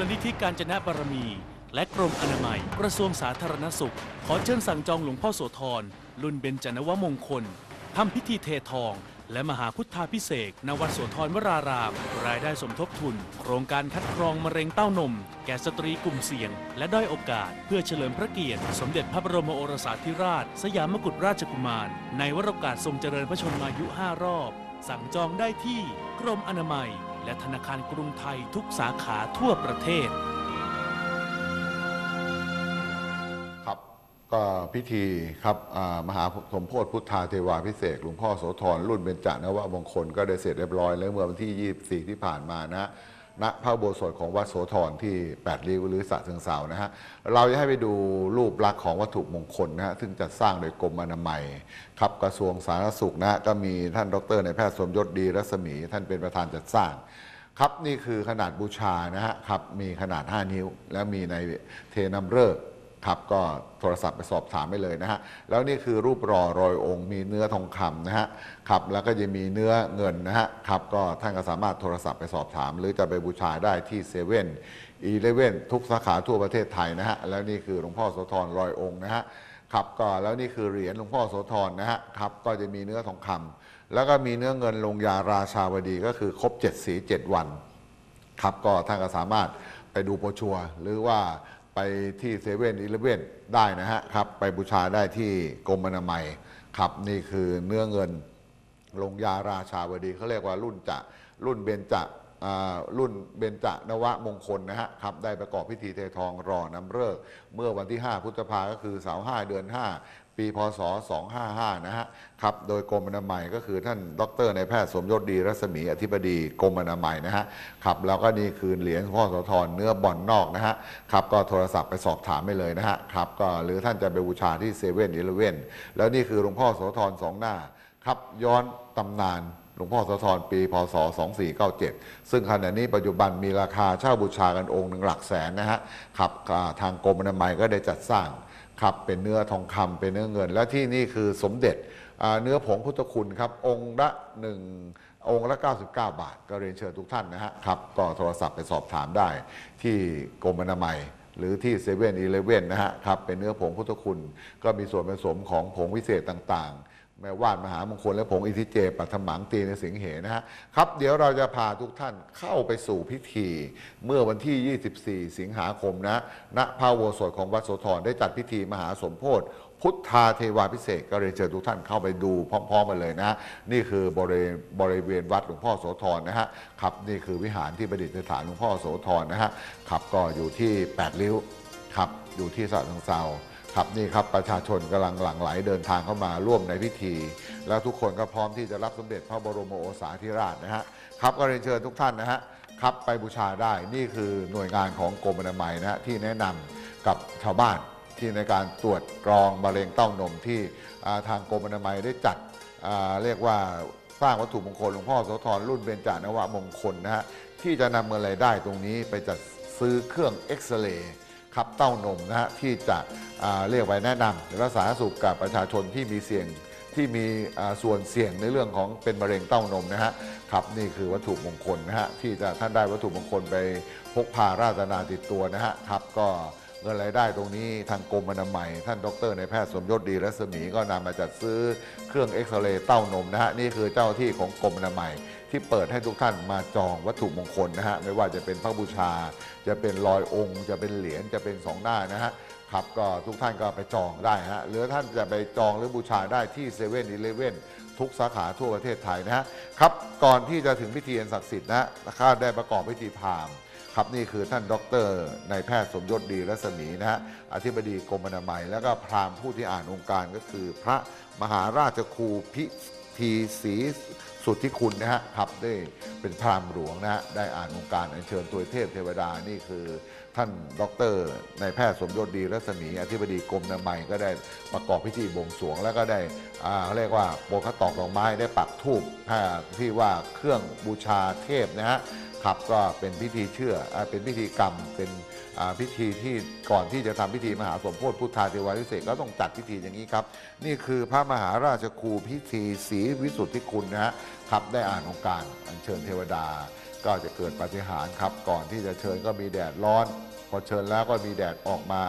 ลนิธิการจนะบารมี และกรมอนามัย กระทรวงสาธารณสุข ขอเชิญสั่งจองหลวงพ่อโสธรรุ่นเบญจนวมงคลทำพิธีเททอง และมหาพุทธาพิเศษกณวัดโสธรวราราม รายได้สมทบทุน โครงการคัดกรองมะเร็งเต้านม แก่สตรีกลุ่มเสี่ยง และด้อยโอกาส เพื่อเฉลิมพระเกียรติ สมเด็จพระบรมโอรสาธิราช สยามกุฎราชกุมาร ในวโรกาสทรงเจริญพระชนมายุ 5 รอบ สั่งจองได้ที่กรมอนามัย และธนาคารกรุงไทยทุกสาขาทั่วประเทศ ครับก็พิธีครับอ่ามหาสมโพธิพุทธาเทวาพิเศษกหลวงพ่อโสธรรุ่นเบญจนวมงคลก็ได้เสร็จเรียบร้อยแล้วเมื่อวันที่ 24 ที่ผ่านมานะ ณพระโบสถของวัดโสธรที่ 8 ริ้วหรือสะเชิงเซานะฮะเราจะให้ไปดูรูปลักษณ์ของวัตถุมงคลนะฮะซึ่งจัดสร้างโดยกรมอนามัยครับกระทรวงสาธารณสุขนะฮะก็มีท่านดรในแพทย์สมยศดีรัศมี ท่านเป็นประธานจัดสร้าง ครับนี่คือขนาดบูชานะฮะครับมีขนาด 5 นิ้ว แล้วมีในเทนำเริก ครับก็โทรศัพท์ไปสอบถามได้เลยนะฮะแล้วนี่คือรูปรอรอยองค์ มีเนื้อทองคำนะฮะครับแล้วก็จะมีเนื้อเงินนะฮะครับก็ท่านก็สามารถโทรศัพท์ไปสอบถาม หรือจะไปบูชาได้ที่เซเว่นอีเลเว่นทุกสาขาทั่วประเทศไทยนะฮะแล้วนี่คือหลวงพ่อโสธรรอยองค์นะฮะครับก็แล้วนี่คือเหรียญหลวงพ่อโสธรนะฮะครับก็จะมีเนื้อทองคำแล้วก็มีเนื้อเงินลงยาราชาวดีก็คือครบ 7 สี 7 วัน ครับก็ท่านก็สามารถไปดูโปรชัวหรือว่า ไปที่เซเว่นอีเลเว่นได้นะฮะครับ ไปบูชาได้ที่กรมอนามัยครับนี่คือเนื้อเงินลงยาราชาวดีเขาเรียกว่ารุ่นจะรุ่นเบญจะรุ่นเบญจนวมงคลนะฮะครับได้ประกอบพิธีเททองรอนำเลิกเมื่อวันที่ 5 พฤษภาก็คือเสาร์5เดือน 5 ปีพศ 255 นะฮะครับ โดยกรมอนามัยก็คือท่านดรในายแพทย์สมยศดีรัศมีอธิบดีกรมอนามัยนะฮะครับแล้วก็นี่คือเหรียญหลวงพ่อโสธรเนื้อบอลนอกนะฮะครับก็โทรศัพท์ไปสอบถามไปเลยนะฮะครับก็หรือท่านจะไปบูชาที่เซเว่นอีเลเว่นแล้วนี่คือหลวงพ่อโสธรสองหน้าครับย้อนตำนานหลวงพ่อโสธรปี พศ 2497 ซึ่งขณะนี้ปัจจุบันมีราคาเช่าบูชากันองค์หนึ่งหลักแสนนะฮะครับทางกรมอนามัยก็ได้จัดสร้าง ครับเป็นเนื้อทองคำเป็นเนื้อเงิน และที่นี่คือสมเด็จเนื้อผงพุทธคุณครับ องค์ละหนึ่งองค์ละ 99 บาท ก็เรียนเชิญทุกท่านนะฮะครับ ก็โทรศัพท์ไปสอบถามได้ ที่กรมอนามัยหรือที่เซเว่นอีเลเว่นนะฮะครับเป็นเนื้อผงพุทธคุณ ก็มีส่วนผสมของผงวิเศษต่างๆ แม่ว่านมหามงคลและผงอิทิเจปัทมังตีในสิงเหนะฮะครับ เดี๋ยวเราจะพาทุกท่านเข้าไปสู่พิธี เมื่อวันที่ 24 สิงหาคมนะณพระอุโบสถของวัดโสธรได้จัดพิธีมหาสมโพธิพุทธาเทวาพิเศษก็เรียนเชิญทุกท่านเข้าไปดูพร้อมๆกันเลยนะฮะนี่คือบริเวณบริเวณวัดหลวงพ่อโสธรนะฮะครับนี่คือวิหารที่ประดิษฐานหลวงพ่อโสธรนะฮะครับก็อยู่ที่ 8 ริ้วครับอยู่ที่สระทางเซา ครับนี่ครับประชาชนกำลังหลั่งไหลเดินทางเข้ามาร่วมในพิธี แล้วทุกคนก็พร้อมที่จะรับสมเด็จพระบรมโอรสาธิราชนะฮะครับก็เรียนเชิญทุกท่านนะฮะครับไปบูชาได้นี่คือหน่วยงานของกรมอนามัยนะฮะที่แนะนำกับชาวบ้านที่ในการตรวจกรองมะเร็งเต้านมที่ทางกรมอนามัยได้จัดเรียกว่าสร้างวัตถุมงคลหลวงพ่อโสธรรุ่นเบญจานวมงคลนะฮะที่จะนำเงินรายได้ตรงนี้ไปจัดซื้อเครื่องเอ็กซเรย์ คับเต้านมนะฮะที่จะเรียกไว้แนะนำรักษาสุขกับประชาชนที่มีเสี่ยงที่มีส่วนเสี่ยงในเรื่องของเป็นมะเร็งเต้านมนะฮะครับนี่คือวัตถุมงคลนะฮะที่จะท่านได้วัตถุมงคลไปพกพาราชนาติดตัวนะฮะครับก็เงินรายได้ตรงนี้ทางกรมอนามัย ท่านดรในแพทย์สมยศดีรัศมีก็นำมาจัดซื้อเครื่องเอ็กซเรย์เต้านมนะฮะนี่คือเจ้าที่ของกรมอนามัย ที่เปิดให้ทุกท่านมาจองวัตถุมงคลนะฮะไม่ว่าจะเป็นพระบูชา จะเป็นรอยองค์ จะเป็นเหรียญจะเป็นสองหน้านะฮะครับก็ทุกท่านก็ไปจองได้ฮะหรือท่านจะไปจองหรือบูชาได้ที่เซเว่นอีเลเว่นทุกสาขาทั่วประเทศไทยนะฮะครับก่อนที่จะถึงพิธีอันศักดิ์สิทธิ์นะฮะข้าได้ประกอบพิธีพราหมณ์ครับนี่คือท่านดรนายแพทย์สมยศดีรัศมีนะฮะอธิบดีกรมอนามัย แล้วก็พราหมณ์ผู้ที่อ่านองค์การก็คือ พระมหาราชครูพิ ทีสีสุทธิคุณนะฮะครับได้เป็นพราหมณ์หลวงนะฮะได้อ่านองค์การอัญเชิญตัวเทพเทวดานี่คือท่านดรนายแพทย์สมยศดีรัศมีอธิบดีกรมนามัยก็ได้ประกอบพิธีบวงสรวง แล้วก็ได้อ่าเขาเรียกว่าโบกขตอกดอกไม้ได้ปักทูปที่ว่าเครื่องบูชาเทพนะฮะ ครับก็เป็นพิธีเชื่อเป็นพิธีกรรมเป็นพิธีที่ก่อนที่จะทำพิธีมหาสมโพธิพุทธาเทวาพิเศษก็ต้องจัดพิธีอย่างนี้ครับ นี่คือพระมหาราชครูพิธีศรีวิสุทธิคุณนะฮะครับได้อ่านองค์การอัญเชิญเทวดา ก็จะเกิดปาฏิหาริย์ครับ ก่อนที่จะเชิญก็มีแดดร้อน พอเชิญแล้วก็มีแดดออกมา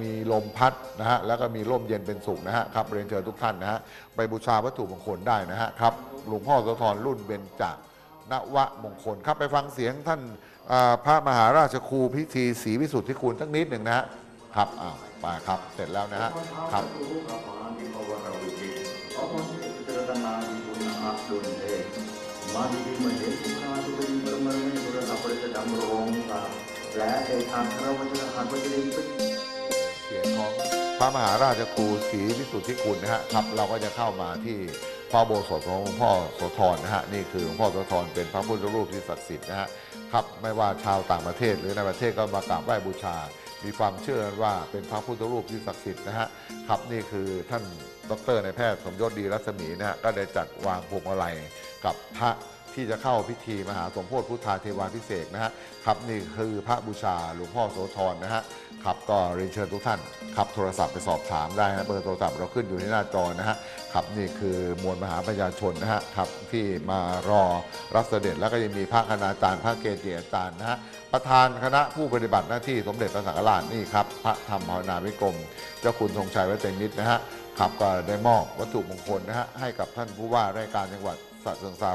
มีลมพัดนะฮะแล้วก็มีร่มเย็นเป็นสุขนะฮะครับเรียนเชิญทุกท่านนะฮะไปบูชาวัตถุมงคลได้นะฮะครับหลวงพ่อโสธรรุ่นเบญจ นวมงคลครับไปฟังเสียงท่านพระมหาราชครูพิธีศรีวิสุทธิคุณสักนิดหนึ่งนะครับอ้าวไปครับเสร็จแล้วนะฮะครับเอกอัครวัชรหันวัชรีเป็นเสียงของพระมหาราชครูศรีวิสุทธิคุณนะฮะครับเราก็จะเข้ามาที่ พระอุโบสถของหลวงพ่อโสธรนะฮะนี่คือหลวงพ่อโสธรเป็นพระพุทธรูปที่ศักดิ์สิทธิ์นะฮะครับไม่ว่าชาวต่างประเทศหรือในประเทศก็มากราบไหว้บูชา มีความเชื่อว่าเป็นพระพุทธรูปที่ศักดิ์สิทธิ์นะฮะครับนี่คือท่านดรในายแพทย์สมยศดีรัศมีนะฮะก็ได้จัดวางพวงมาลัยกับพระ ที่จะเข้าพิธีมหาสมโพธิพุทธาเทวาพิเศษนะฮะครับนี่คือพระบูชาหลวงพ่อโสธรนะฮะครับก็เรียนเชิญทุกท่านครับโทรศัพท์ไปสอบถามได้นะเบอร์โทรศัพท์เราขึ้นอยู่ที่หน้าจอนะฮะครับนี่คือมวลมหาประชาชนนะฮะครับที่มารอรับเสด็จแล้วก็ยังมีพระคณาจารย์พระเกจิอาจารย์นะฮะประธานคณะผู้ปฏิบัติหน้าที่สมเด็จพระสังฆราชนี่ครับพระธรรมภาวนาวิกรม เจ้าคุณธงชัยวัฒนมิตนะฮะครับก็ได้มอบวัตถุมงคลนะฮะให้กับท่านผู้ว่าราชการจังหวัดสระเชิงเทรา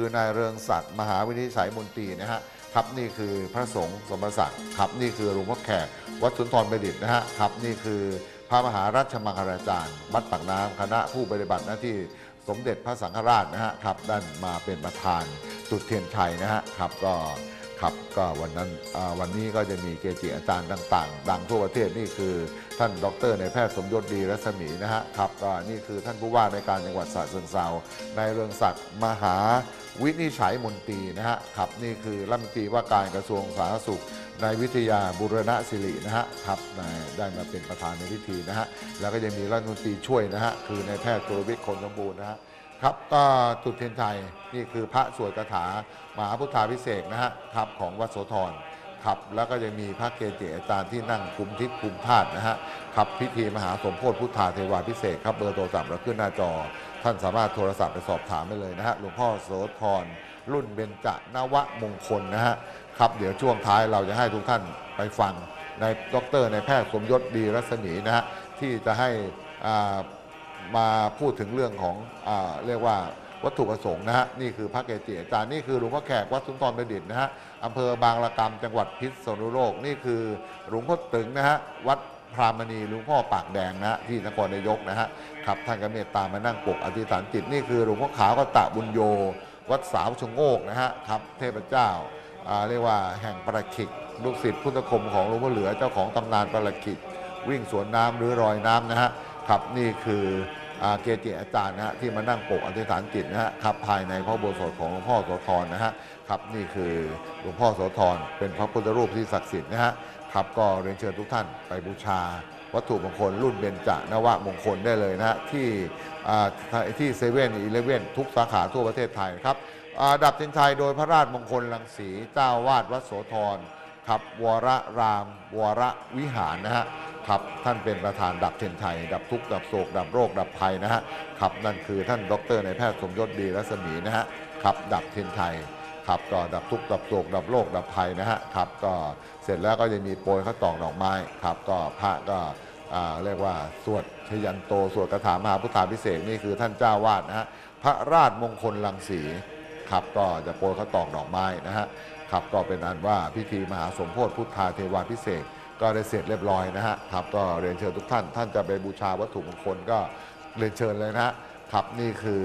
คือนายเรืองศักดิ์มหาวินิจฉัยมนตรีนะฮะครับนี่คือพระสงฆ์สมศักดิ์ครับนี่คือหลวงพ่อแขกวัดสุนทรประดิษฐ์นะฮะครับนี่คือพระมหารัชมังคลาจารย์วัดปากน้ำคณะผู้ปฏิบัติหน้าที่สมเด็จพระสังฆราชนะฮะครับด้านมาเป็นประธานจุดเทียนชัยนะฮะครับก็ครับก็วันนั้นวันนี้ก็จะมีเกจิอาจารย์ต่าง ๆ ดังทั่วประเทศนี่คือ ท่านดรในแพทย์สมยศดีรัศมีนะฮะครับนี่คือท่านผู้ว่าในการจังหวัดสระเชิงเทราในายเรืองศักดิ์มหาวินิจฉัยมนตรีนะฮะครับนี่คือรัฐมนตรีว่าการกระทรวงสาธารณสุขนายวิทยาบุรณะศิรินะฮะครับได้มาเป็นประธานในพิธีนะฮะแล้วก็ยังมีรัฐมนตรีช่วยนะฮะคือนายแพทย์ตุลวิทย์คนสมบูรณ์นะฮะครับก็จุดเทียนชัยนี่คือพระสวดคาถามหาพุทธาพิเศษนะฮะครับของวัดโสธร ครับ แล้วก็ยังมีพระเกจิอาจารย์ที่นั่งคุมทิศคุมธาตุนะฮะครับพิธีมหาสมโพธิพุทธาเทวาพิเศษครับเบอร์โทรศัพท์เราขึ้นหน้าจอ ท่านสามารถโทรศัพท์ไปสอบถามได้เลยนะฮะหลวงพ่อโสธรรุ่นเบญจนวมงคลนะฮะครับเดี๋ยวช่วงท้ายเราจะให้ทุกท่านไปฟังในดรในแพทย์สมยศดีรัศมีนะฮะที่จะให้อ่ามาพูดถึงเรื่องของอาเรียกว่า วัตถุประสงค์นะฮะนี่คือพระเกจิอาจารย์นี่คือหลวงพ่อแขกวัดสุนทรประดิษฐ์นะฮะอำเภอบางละกำจังหวัดพิษณุโลก นี่คือหลวงพ่อตึงนะฮะวัดพรามณีหลวงพ่อปากแดงนะฮะที่นครนายกนะฮะครับท่านก็เมตตามานั่งปกอธิษฐานจิตนี่คือหลวงพ่อขาวก็ตะบุญโย วัดสาวชะโงกนะฮะครับเทพเจ้าเรียกว่าแห่งประขิกลูกศิษย์พุทธคมของหลวงพ่อเหลือเจ้าของตำนานประขิกวิ่งสวนน้ำหรือรอยน้ำนะฮะครับนี่คือ เกจิอาจารย์นะฮะที่มานั่งปกอธิษฐานจิตนะฮะครับภายในพระโบสถของหลวงพ่อโสธรนะฮะครับนี่คือหลวงพ่อโสธรเป็นพระพุทธรูปที่ศักดิ์สิทธิ์นะฮะครับก็เรียนเชิญทุกท่านไปบูชา วัตถุมงคลรุ่นเบญจนวมงคลได้เลยนะฮะที่อาที่เซเว่นอีเลเว่นทุกสาขาทั่วประเทศไทยครับอาดับเทียนชัยโดยพระราชมงคลลังสีเจ้าวาดวัดโสธร ครับ วรราม วรวิหารนะฮะครับท่านเป็นประธานดับเทนไทย ดับทุกข์ดับโศก ดับโรค ดับภัยนะฮะครับนั่นคือท่านดรในแพทย์สมยศดีรัศมีนะฮะครับดับเทนไทยครับก็ดับทุกข์ดับโศกดับโรคดับภัยนะฮะครับก็เสร็จแล้วก็จะมีโปรยข้าวตอกดอกไม้ครับก็พระก็อ่าเรียกว่าสวดชยันโตสวดคาถามหาพุทธาพิเศษนี่คือท่านเจ้าวาดนะฮะพระราชมงคลลังสีครับก็จะโปรยข้าวตอกดอกไม้นะฮะ ครับก็เป็นอันว่าพิธีมหาสมโพธิพุทธาเทวาพิเศษก็ได้เสร็จเรียบร้อยนะฮะครับก็เรียนเชิญทุกท่าน ท่านจะไปบูชาวัตถุมงคลก็เรียนเชิญเลยนะฮะครับนี่คือ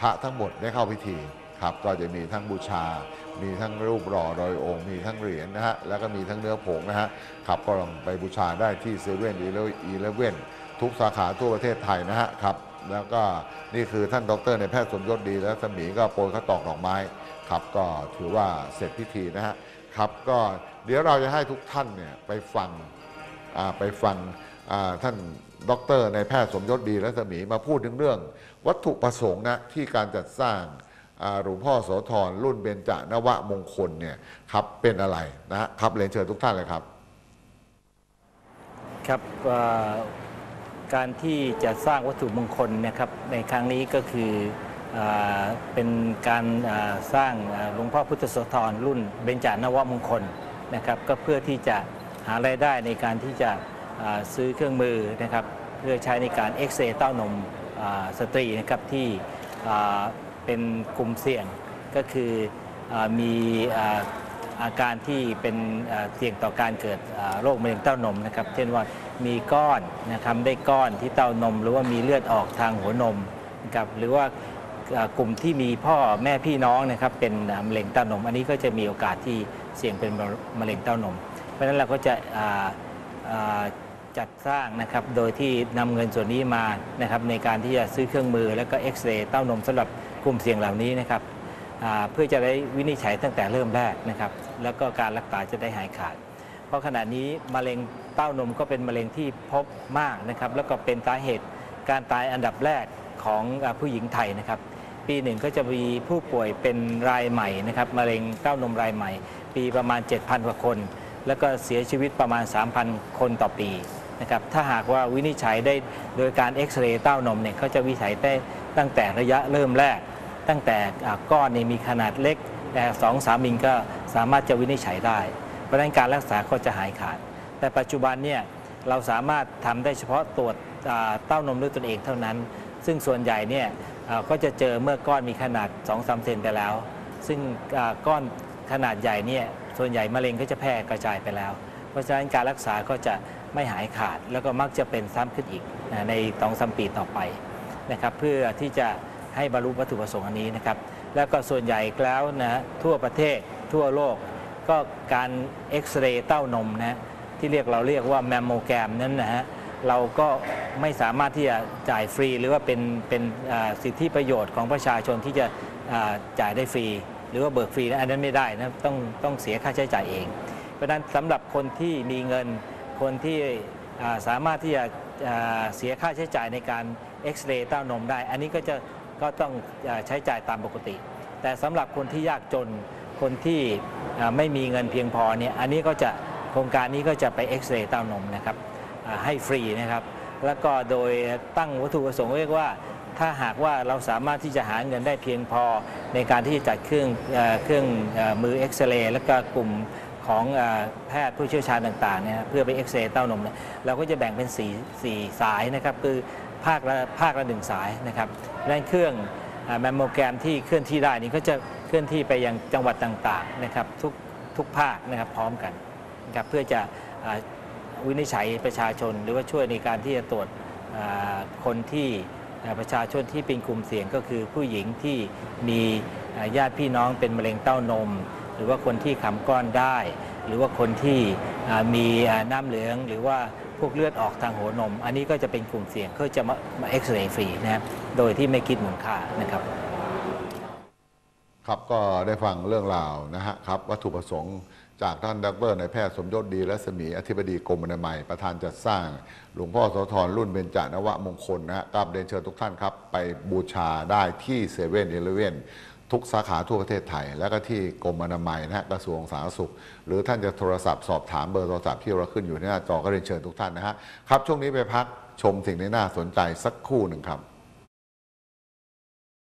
พระทั้งหมดได้เข้าพิธีครับก็จะมีทั้งบูชา มีทั้งรูปหล่อรอยองค์ มีทั้งเหรียญนะฮะ แล้วก็มีทั้งเนื้อผงนะฮะครับก็ลองไปบูชาได้ที่เซเว่นอีเลเว่นทุกสาขาทั่วประเทศไทยนะฮะครับ แล้วก็นี่คือท่านดรในแพทย์สมยศดี และสมีก็โปรยข้าตอกดอกไม้ครับก็ถือว่าเสร็จพิธีนะฮะครับก็เดี๋ยวเราจะให้ทุกท่านเนี่ยไปฟังไปฟังอ่าท่านดรในแพทย์สมยศดีและสมีมาพูดถึงเรื่อง วัตถุประสงค์นะที่การจัดสร้างหลวงพ่อโสธรรุ่นเบญจนวมงคลเนี่ยครับเป็นอะไรนะครับเรียนเชิญทุกท่านเลยครับ ครับ การที่จะสร้างวัตถุมงคลนะครับในครั้งนี้ก็คืออเป็นการสร้างหลวงพ่อพุทธโสธรรุ่นเบญจานวมงคลนะครับก็เพื่อที่จะหารายได้ในการที่จะซื้อเครื่องมือนะครับเพื่อใช้ในการเอ็กซเรย์เต้านมสตรีนะครับที่เป็นกลุ่มเสี่ยงก็คืออมี อาการที่เป็นเสี่ยงต่อการเกิดโรคมะเร็งเต้านมนะครับ เช่นว่ามีก้อนนะครับได้ก้อนที่เต้านม หรือว่ามีเลือดออกทางหัวนมนะครับหรือว่ากลุ่มที่มีพ่อแม่พี่น้องนะครับเป็นมะเร็งเต้านม อันนี้ก็จะมีโอกาสที่เสี่ยงเป็นมะเร็งเต้านม เพราะฉะนั้นเราก็จะจัดสร้างนะครับโดยที่นำเงินส่วนนี้มานะครับในการที่จะซื้อเครื่องมือแล้วก็เอ็กซเรย์เต้านมสำหรับกลุ่มเสี่ยงเหล่านี้นะครับ เพื่อจะได้วินิจฉัยตั้งแต่เริ่มแรกนะครับ แล้วก็การรักษาจะได้หายขาด เพราะขณะนี้มะเร็งเต้านมก็เป็นมะเร็งที่พบมากนะครับ แล้วก็เป็นสาเหตุการตายอันดับแรกของผู้หญิงไทยนะครับ ปีหนึ่งก็จะมีผู้ป่วยเป็นรายใหม่นะครับมะเร็งเต้านมรายใหม่ ปีประมาณ 7,000 กว่าคน แล้วก็เสียชีวิตประมาณ 3,000 คนต่อปีนะครับถ้าหากว่าวินิจฉัยได้โดยการเอ็กซเรย์เต้านมเนี่ยเขาจะวินิจฉัยได้ตั้งแต่ระยะเริ่มแรก ตั้งแต่ก้อนนี่มีขนาดเล็ก แต่สองสามิลก็สามารถจะวินิจฉัยได้ เพราะนั้นการรักษาก็จะหายขาด แต่ปัจจุบันเนี่ยเราสามารถทำได้เฉพาะตรวจเต้านมด้วยตนเองเท่านั้น ซึ่งส่วนใหญ่เนี่ยก็จะเจอเมื่อก้อนมีขนาด 2-3 เซนไปแล้ว ซึ่งก้อนขนาดใหญ่เนี่ยส่วนใหญ่มะเร็งก็จะแพร่กระจายไปแล้ว เพราะฉะนั้นการรักษาก็จะไม่หายขาด แล้วก็มักจะเป็นซ้ำขึ้นอีกในสองสามปีต่อไปนะครับเพื่อที่จะ ให้บรรลุวัตถุประสงค์อันนี้นะครับ แล้วก็ส่วนใหญ่แล้วนะทั่วประเทศทั่วโลก ก็การเอ็กซเรย์เต้านมนะที่เรียกเราเรียกว่าแมมโมแกรมนั้นนะฮะเราก็ไม่สามารถที่จะจ่ายฟรี หรือว่าเป็นเป็นสิทธิประโยชน์ของประชาชนที่จะจ่ายได้ฟรี หรือว่าเบิกฟรีนะอันนั้นไม่ได้นะต้องต้องเสียค่าใช้จ่ายเอง เพราะฉะนั้นสำหรับคนที่มีเงินคนที่สามารถที่จะเสียค่าใช้จ่ายในการเอ็กซเรย์เต้านมได้ อันนี้ก็จะ ก็ต้องใช้จ่ายตามปกติ แต่สำหรับคนที่ยากจนคนที่ไม่มีเงินเพียงพอเนี่ยอันนี้ก็จะโครงการนี้ก็จะไปเอ็กซเรย์เต้านมนะครับให้ฟรีนะครับ แล้วก็โดยตั้งวัตถุประสงค์เรียกว่า ถ้าหากว่าเราสามารถที่จะหาเงินได้เพียงพอในการที่จะจัดเครื่องเครื่องมือเอ็กซเรย์แล้วก็กลุ่มของอแพทย์ผู้เชี่ยวชาญต่างๆเนี่ยเพื่อไปเอ็กซเรย์เต้านมเนี่ยเราก็จะแบ่งเป็น4ี่สายนะครับ คือ ภาคละภาคละหนึ่งสายนะครับและเครื่องแมมโมแกรมที่เคลื่อนที่ได้นี่ก็จะเคลื่อนที่ไปยังจังหวัดต่างๆนะครับทุกทุกภาคนะครับพร้อมกันนะครับเพื่อจะอ่าวินิจฉัยประชาชน หรือว่าช่วยในการที่จะตรวจคนที่ประชาชนที่เป็นกลุ่มเสี่ยงก็คือผู้หญิงที่มีญาติพี่น้องเป็นมะเร็งเต้านม หรือว่าคนที่ขำก้อนได้ หรือว่าคนที่มีน้ำเหลืองหรือว่า พวกเลือดออกทางหัวนม อันนี้ก็จะเป็นกลุ่มเสี่ยงก็จะมามาเอ็กซเรย์ฟรีนะครับโดยที่ไม่คิดมูลค่านะครับ ครับก็ได้ฟังเรื่องราวนะฮะครับวัตถุประสงค์จากท่านดรนายแพทย์สมยศดีและสมีอธิบดีกรมอนามัย ประธานจัดสร้าง หลวงพ่อโสธรรุ่นเบญจนวมงคลนะฮะกราบเรียนเชิญทุกท่านครับ ไปบูชาได้ที่เซเว่นเอเลเว่น ทุกสาขาทั่วประเทศไทย แล้วก็ที่กรมอนามัยนะฮะกระทรวงสาธารณสุข หรือท่านจะโทรศัพท์สอบถามเบอร์โทรศัพท์ที่เราขึ้นอยู่ในหน้าจอก็เรียนเชิญทุกท่านนะฮะครับช่วงนี้ไปพักชมสิ่งที่น่าสนใจสักครู่หนึ่งครับ